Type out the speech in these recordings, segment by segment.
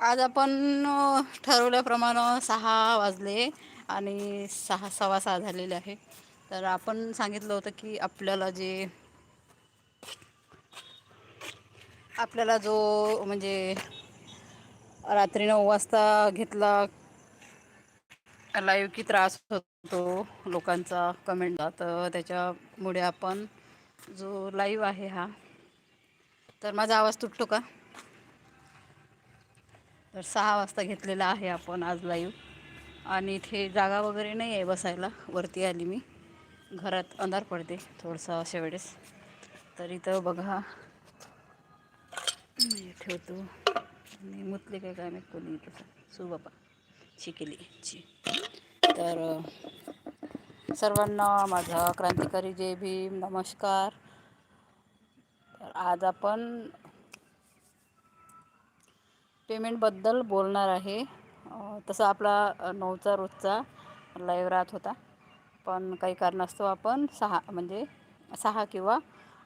आज आपण ठरवल्याप्रमाणं सहा वाजले आणि सहा सव्वा सहा झालेले आहे. तर आपण सांगितलं होतं की आपल्याला जे आपल्याला जो म्हणजे रात्री नऊ वाजता घेतला लाईव्ह की त्रास होतो लोकांचा कमेंटला तर त्याच्यामुळे आपण जो लाईव्ह आहे हा तर माझा आवाज तुटतो का? तर सहा वाजता घेतलेला आहे आपण आज लाईव्ह आणि इथे जागा वगैरे नाही आहे बसायला. वरती आली मी. घरात अंधार पडते थोडंसं अशा वेळेस. तर इथं बघा. ठेवतो आणि मुतले काय काय नाही कोणी तसं शिकेली ची तर सर्वांना माझा क्रांतिकारी जय भीम. नमस्कार. तर आज आपण पेमेंटबद्दल बोलणार आहे. तसं आपला नऊचा रोजचा लाईव्ह राहत होता. पण काही कारणास्तव आपण सहा म्हणजे सहा किंवा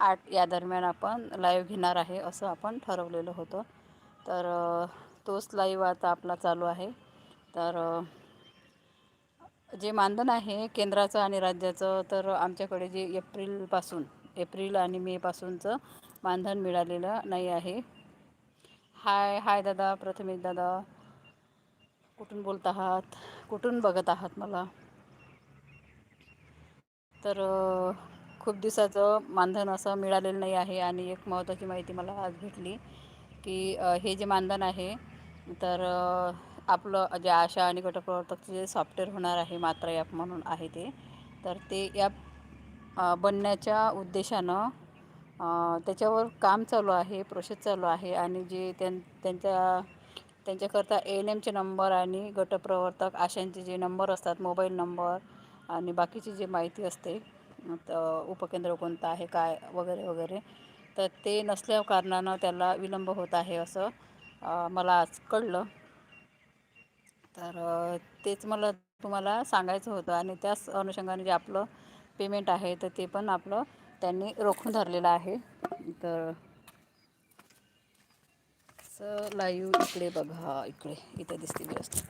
आठ या दरम्यान आपण लाईव्ह घेणार आहे असं आपण ठरवलेलं होतं. तर तोच लाईव्ह आता आपला चालू आहे. तर जे मानधन आहे केंद्राचं आणि राज्याचं तर आमच्याकडे जे एप्रिलपासून एप्रिल आणि मेपासूनचं मानधन मिळालेलं नाही आहे. हाय हाय दादा प्रथमेश दादा. कुठून बोलत आहात? कुठून बघत आहात मला? तर खूप दिवसाचं मानधन असं मिळालेलं नाही आहे आणि एक महत्त्वाची माहिती मला आज भेटली की हे जे मानधन आहे तर आपलं जे आशा आणि गटप्रवर्तकचं जे सॉफ्टवेअर होणार आहे मात्रा ॲप म्हणून आहे ते तर ते ॲप बनण्याच्या उद्देशानं त्याच्यावर काम चालू आहे प्रोसेस चालू आहे आणि जे त्यां त्यांच्या त्यांच्याकरता ए एन एमचे नंबर आणि गटप्रवर्तक आशांचे जे नंबर असतात मोबाईल नंबर आणि बाकीची जी माहिती असते तर उपकेंद्र कोणतं आहे काय वगैरे वगैरे तर ते नसल्या कारणानं त्याला विलंब होत आहे असं मला आज कळलं. तर तेच मला तुम्हाला सांगायचं होतं आणि त्याच अनुषंगाने जे आपलं पेमेंट आहे तर ते पण आपलं त्यांनी रोखून धरलेलं आहे. तर असं लाईव्ह इकडे बघा इकडे. इथे दिसते व्यवस्थित.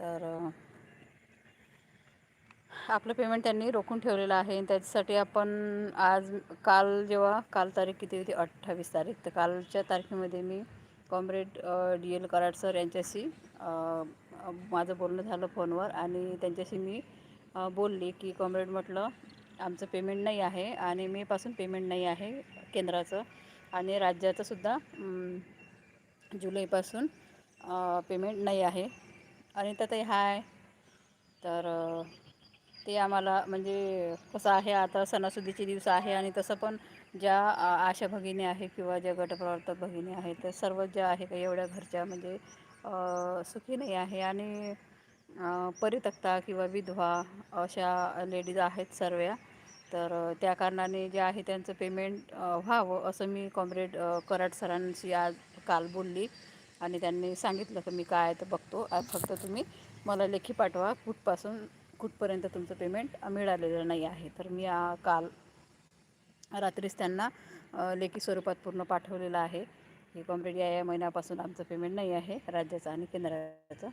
तर आपलं पेमेंट त्यांनी रोखून ठेवलेलं आहे. त्याच्यासाठी आपण आज काल जेव्हा काल तारीख किती होती? अठ्ठावीस तारीख. तर कालच्या तारखेमध्ये मी comrade D L Karad sir यांच्याशी माझं बोलणं झालं फोनवर. आणि त्यांच्याशी मी बोलली की कॉम्रेड म्हटलं आमचं पेमेंट नाही आहे आणि मेपासून पेमेंट नाही आहे केंद्राचं आणि राज्याचंसुद्धा जुलैपासून पेमेंट नाही आहे. आणि तर हाय. तर ते आम्हाला म्हणजे कसं आहे आता सणासुदीचे दिवस आहे आणि तसं पण ज्या आशा भगिनी आहे किंवा ज्या गटप्रवर्तक भगिनी आहे तर सर्व ज्या आहे का एवढ्या घरच्या म्हणजे सुखी नाही आहे. आणि परितक्ता किंवा विधवा अशा लेडीज आहेत सर्व. तर त्या कारणाने जे आहे त्यांचं पेमेंट व्हावं असं मी कॉम्रेड कराड सरांशी आज काल बोलली. आणि त्यांनी सांगितलं की मी काय तर बघतो. फक्त तुम्ही मला लेखी पाठवा. कुठपासून कुठपर्यंत तुमचं पेमेंट मिळालेलं नाही आहे. तर मी काल रात्रीच त्यांना लेखी स्वरूपात पूर्ण पाठवलेलं आहे. की कॉम्रेड या या महिन्यापासून आमचं पेमेंट नाही आहे राज्याचं आणि केंद्राचं.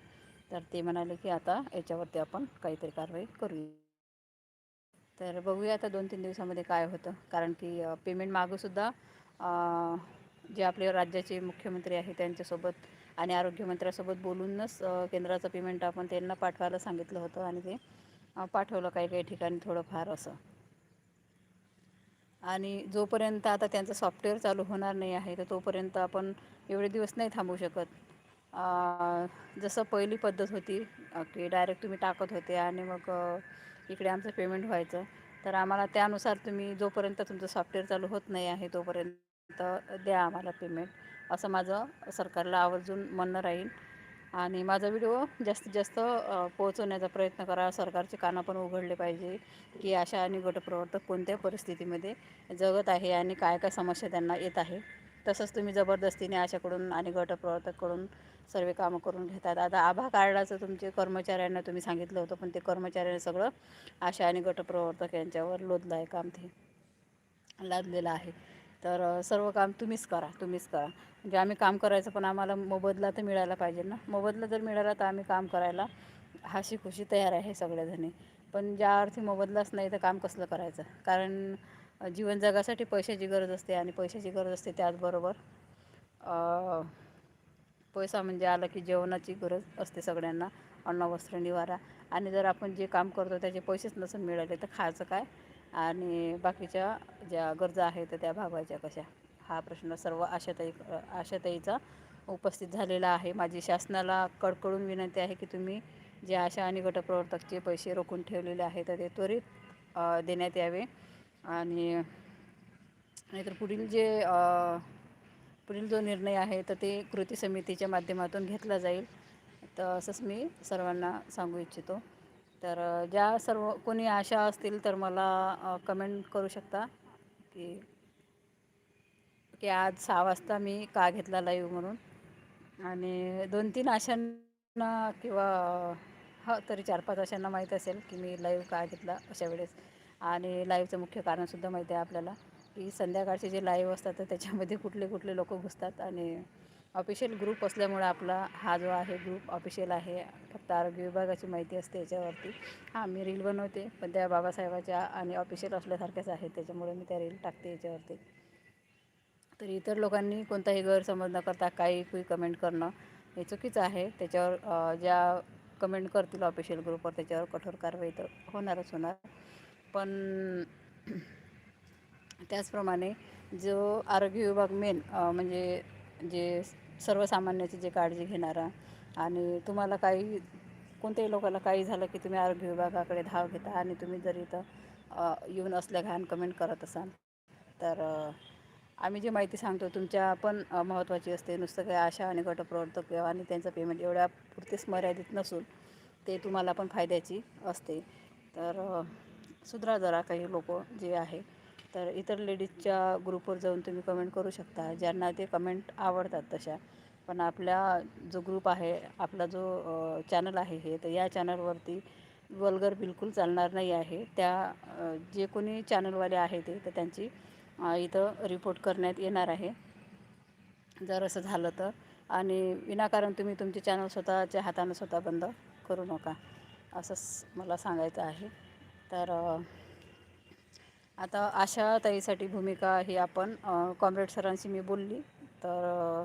तर ते म्हणाले की आता याच्यावरती आपण काहीतरी कारवाई करूया. तर बघूया आता दोन तीन दिवसामध्ये काय होतं. कारण की पेमेंट मागंसुद्धा जे आपले राज्याचे मुख्यमंत्री आहे त्यांच्यासोबत आणि आरोग्यमंत्र्यासोबत बोलूनच केंद्राचं पेमेंट आपण त्यांना पाठवायला सांगितलं होतं आणि ते पाठवलं काही काही ठिकाणी थोडंफार असं. आणि जोपर्यंत आता त्यांचं सॉफ्टवेअर चालू होणार नाही आहे तर तोपर्यंत आपण एवढे दिवस नाही थांबू शकत. जसं पहिली पद्धत होती की डायरेक्ट तुम्ही टाकत होते आणि मग इकडे आमचं पेमेंट व्हायचं. तर आम्हाला त्यानुसार तुम्ही जोपर्यंत तुमचं सॉफ्टवेअर चालू होत नाही आहे तोपर्यंत द्या आम्हाला पेमेंट असं माझं सरकारला आवर्जून म्हणणं राहील. आणि माझा व्हिडिओ जास्तीत जास्त पोहोचवण्याचा प्रयत्न करा. सरकारचे कानं पण उघडले पाहिजे की अशा आणि गटप्रवर्तक कोणत्या परिस्थितीमध्ये जगत आहे आणि काय काय समस्या त्यांना येत आहे. तसंच तुम्ही जबरदस्तीने अशाकडून आणि गटप्रवर्तककडून सर्व कामं करून घेतात. आता आभा कार्डाचं तुमचे कर्मचाऱ्यांना तुम्ही सांगितलं होतं पण ते कर्मचाऱ्यांनी सगळं आशा आणि गटप्रवर्तक यांच्यावर लोदलं आहे काम ते लादलेलं आहे. तर सर्व काम तुम्हीच करा तुम्हीच करा. म्हणजे आम्ही काम करायचं पण आम्हाला मोबदला तर मिळायला पाहिजे ना. मोबदला जर मिळाला तर आम्ही काम करायला हशीखुशी तयार आहे सगळेजणी. पण ज्या अर्थी मोबदलाच नाही तर काम कसलं करायचं? कारण जीवन जगासाठी पैशाची गरज असते आणि पैशाची गरज असते त्याचबरोबर पैसा म्हणजे आला की जेवणाची गरज असते सगळ्यांना अन्न वस्त्र निवारा. आणि जर आपण जे काम करतो त्याचे पैसेच नसून मिळाले तर खायचं काय? आणि बाकीच्या ज्या गरजा आहेत तर त्या भागवायच्या कशा? हा प्रश्न सर्व आशाताई आशाताईचा उपस्थित झालेला आहे. माझी शासनाला कडकडून विनंती आहे की तुम्ही जे आशा आणि गटप्रवर्तकचे पैसे रोखून ठेवलेले आहेत तर ते त्वरित देण्यात यावे. आणि नाहीतर पुढील जे पुढील जो निर्णय आहे तर ते कृती समितीच्या माध्यमातून घेतला जाईल. तर असंच मी सर्वांना सांगू इच्छितो. तर ज्या सर्व कोणी आशा असतील तर मला कमेंट करू शकता की की आज सहा वाजता मी का घेतला लाईव्ह म्हणून. आणि दोन तीन आशांना किंवा हो तरी चार पाच आशांना माहीत असेल की मी लाईव्ह का घेतला अशा वेळेस. आणि लाईव्हचं मुख्य कारणसुद्धा माहिती आहे आपल्याला की संध्याकाळचे जे लाईव्ह असतात तर त्याच्यामध्ये कुठले कुठले लोक घुसतात आणि ऑफिशियल ग्रुप असल्यामुळे आपला हा जो आहे ग्रुप ऑफिशियल आहे फक्त आरोग्य विभागाची माहिती असते याच्यावरती. हां मी रील बनवते पण त्या बाबासाहेबाच्या आणि ऑफिशियल असल्यासारख्याच आहेत त्याच्यामुळे मी त्या रील टाकते याच्यावरती. तर इतर लोकांनी कोणताही गैरसमज न करता काही कुई कमेंट करणं हे चुकीचं आहे. त्याच्यावर ज्या कमेंट करतील ऑफिशियल ग्रुपवर त्याच्यावर कठोर कारवाई तर होणारच होणार. पण त्याचप्रमाणे जो आरोग्य विभाग मेन म्हणजे जे सर्वसामान्याची जे काळजी घेणारा आणि तुम्हाला काही कोणत्याही लोकाला काही झालं की तुम्ही आरोग्य विभागाकडे धाव घेता आणि तुम्ही जर इथं येऊन असल्या घाण कमेंट करत असाल तर आम्ही जी माहिती सांगतो तुमच्या पण महत्त्वाची असते. नुसतं काही आशा आणि गटप्रवर्तक आणि त्यांचं पेमेंट एवढ्या पुरतेच मर्यादित नसून ते तुम्हाला पण फायद्याची असते. तर सुधरा जरा काही लोक जे आहे. तर इतर लेडीजच्या ग्रुपवर जाऊन तुम्ही कमेंट करू शकता. ज्यांना ते कमेंट आवडतात तशा. पण आपल्या जो ग्रुप आहे आपला जो चॅनल आहे हे तर या चॅनलवरती वल्गर बिलकुल चालणार नाही आहे. त्या जे कोणी चॅनलवाले आहे ते तर त्यांची इथं रिपोर्ट करण्यात येणार आहे. जर असं झालं तर. आणि विनाकारण तुम्ही तुमचे चॅनल स्वतःच्या हातानं स्वतः बंद करू नका. असंच मला सांगायचं आहे. तर आता अशा ताईसाठी भूमिका ही आपण कॉम्रेड सरांशी मी बोलली. तर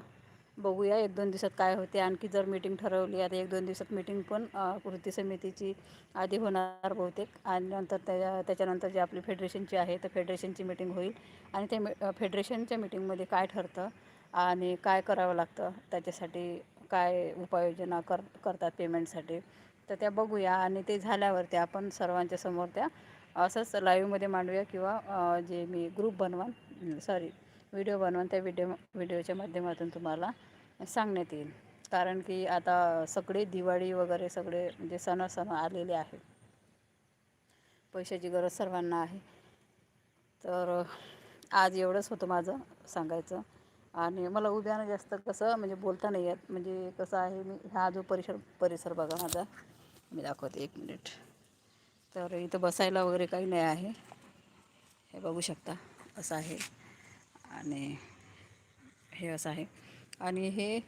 बघूया एक दोन दिवसात काय होते. आणखी जर मीटिंग ठरवली आता एक दोन दिवसात मीटिंग पण कृती समितीची आधी होणार बहुतेक. आणि नंतर त्या त्याच्यानंतर जे आपली फेडरेशनची आहे तर फेडरेशनची मीटिंग होईल. आणि त्या फेडरेशनच्या मीटिंगमध्ये काय ठरतं आणि काय करावं लागतं त्याच्यासाठी काय उपाययोजना कर करतात पेमेंटसाठी. तर त्या बघूया आणि ते झाल्यावरती आपण सर्वांच्या समोर त्या असंच लाईव्हमध्ये मांडूया किंवा जे मी ग्रुप बनवान सॉरी व्हिडिओ बनवान त्या व्हिडिओ व्हिडिओच्या माध्यमातून तुम्हाला सांगण्यात येईल. कारण की आता सगळे दिवाळी वगैरे सगळे म्हणजे सण सण आलेले आहेत. पैशाची गरज सर्वांना आहे. तर आज एवढंच होतं माझं सांगायचं. आणि मला उद्यानं जास्त कसं म्हणजे बोलता नाही येत. म्हणजे कसं आहे मी हा जो परिसर परिसर बघा माझा मी दाखवते एक मिनिट. तर इथं बसायला वगैरे काही नाही आहे. हे बघू शकता असं आहे. आणि हे असं आहे. आणि हे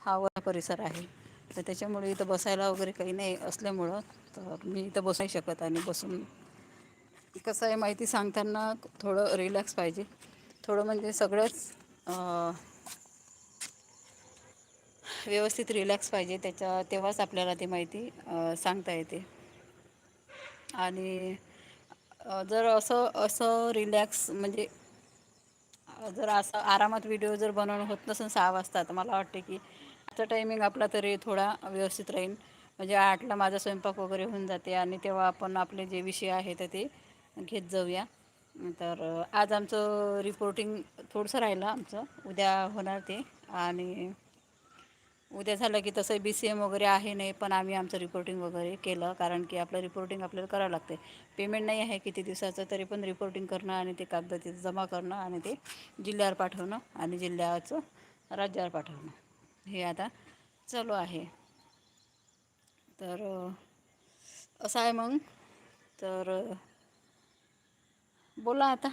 हा वर परिसर आहे. तर त्याच्यामुळे इथं बसायला वगैरे काही नाही असल्यामुळं तर मी इथं बसू शकत आणि बसून कसं आहे माहिती सांगताना थोडं रिलॅक्स पाहिजे. थोडं म्हणजे सगळंच व्यवस्थित रिलॅक्स पाहिजे त्याच्या तेव्हाच आपल्याला ती माहिती सांगता येते. आणि जर असं असं रिलॅक्स म्हणजे जर असं आरामात व्हिडिओ जर बनवणं होत नसेल सहा वाजता तर मला वाटते की आता टायमिंग आपला तरी थोडा व्यवस्थित राहील. म्हणजे आठला माझा स्वयंपाक वगैरे होऊन जाते आणि तेव्हा आपण आपले जे विषय आहे तर ते घेत जाऊया. तर आज आमचं रिपोर्टिंग थोडंसं राहिलं आमचं. उद्या होणार ते. आणि उद्या झालं की तसं बी सी एम वगैरे आहे नाही पण आम्ही आमचं रिपोर्टिंग वगैरे केलं कारण की आपलं रिपोर्टिंग आपल्याला करावं लागते पेमेंट नाही आहे किती दिवसाचं तरी पण रिपोर्टिंग करणं आणि ते कागद जमा करणं आणि ते जिल्ह्यावर पाठवणं आणि जिल्ह्याचं राज्यावर पाठवणं. हे आता चालू आहे. तर असं आहे मग. तर बोला आता.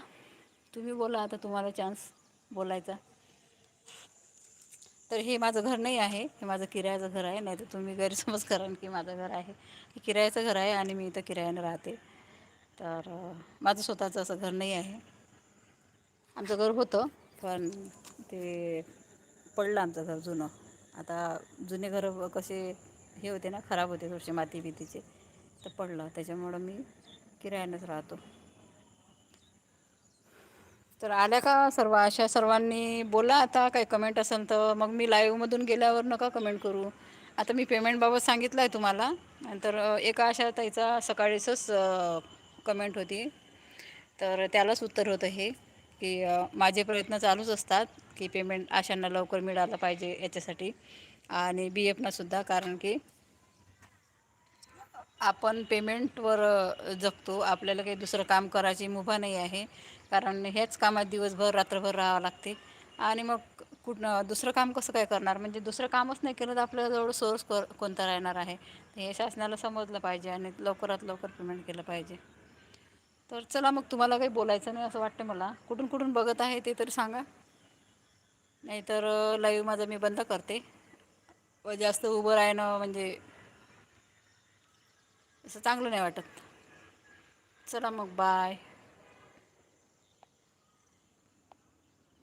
तुम्ही बोला आता तुम्हाला चान्स बोलायचा. तर हे माझं घर नाही आहे. हे माझं किरायाचं घर आहे. नाही तर तुम्ही गैरसमज कराल की माझं घर आहे. हे किरायाचं घर आहे आणि मी इथं किरायानं राहते. तर माझं स्वतःचं असं घर नाही आहे. आमचं घर होतं पण ते पडलं आमचं घर जुनं. आता जुने घरं कसे हे होते ना खराब होते थोडेसे माती बितीचे तर पडलं. त्याच्यामुळं मी किरायानंच राहतो. तर आल्या का सर्व? अशा सर्वांनी बोला आता काही कमेंट असेल तर. मग मी लाईव्हमधून गेल्यावर नका कमेंट करू. आता मी पेमेंटबाबत सांगितलं आहे तुम्हाला. नंतर एका अशा ताईचा सकाळीचंच कमेंट होती. तर त्यालाच उत्तर होतं हे की माझे प्रयत्न चालूच असतात की पेमेंट अशांना लवकर मिळालं पाहिजे याच्यासाठी. आणि बी एफनासुद्धा कारण की आपण पेमेंटवर जगतो. आपल्याला काही दुसरं काम करायची मुभा नाही आहे. कारण हेच कामात दिवसभर रात्रभर राहावं लागते. आणि मग कुठं दुसरं काम कसं काय करणार? म्हणजे दुसरं कामच नाही केलं तर आपल्याजवळ सोर्स को कोणता राहणार आहे? हे शासनाला समजलं पाहिजे आणि लवकरात लवकर पेमेंट केलं पाहिजे. तर चला मग तुम्हाला काही बोलायचं नाही असं वाटतं मला. कुठून कुठून बघत आहे ते तरी सांगा. नाहीतर लाईव्ह माझं मी बंद करते. व जास्त उभं राहणं म्हणजे असं चांगलं नाही वाटत. चला मग बाय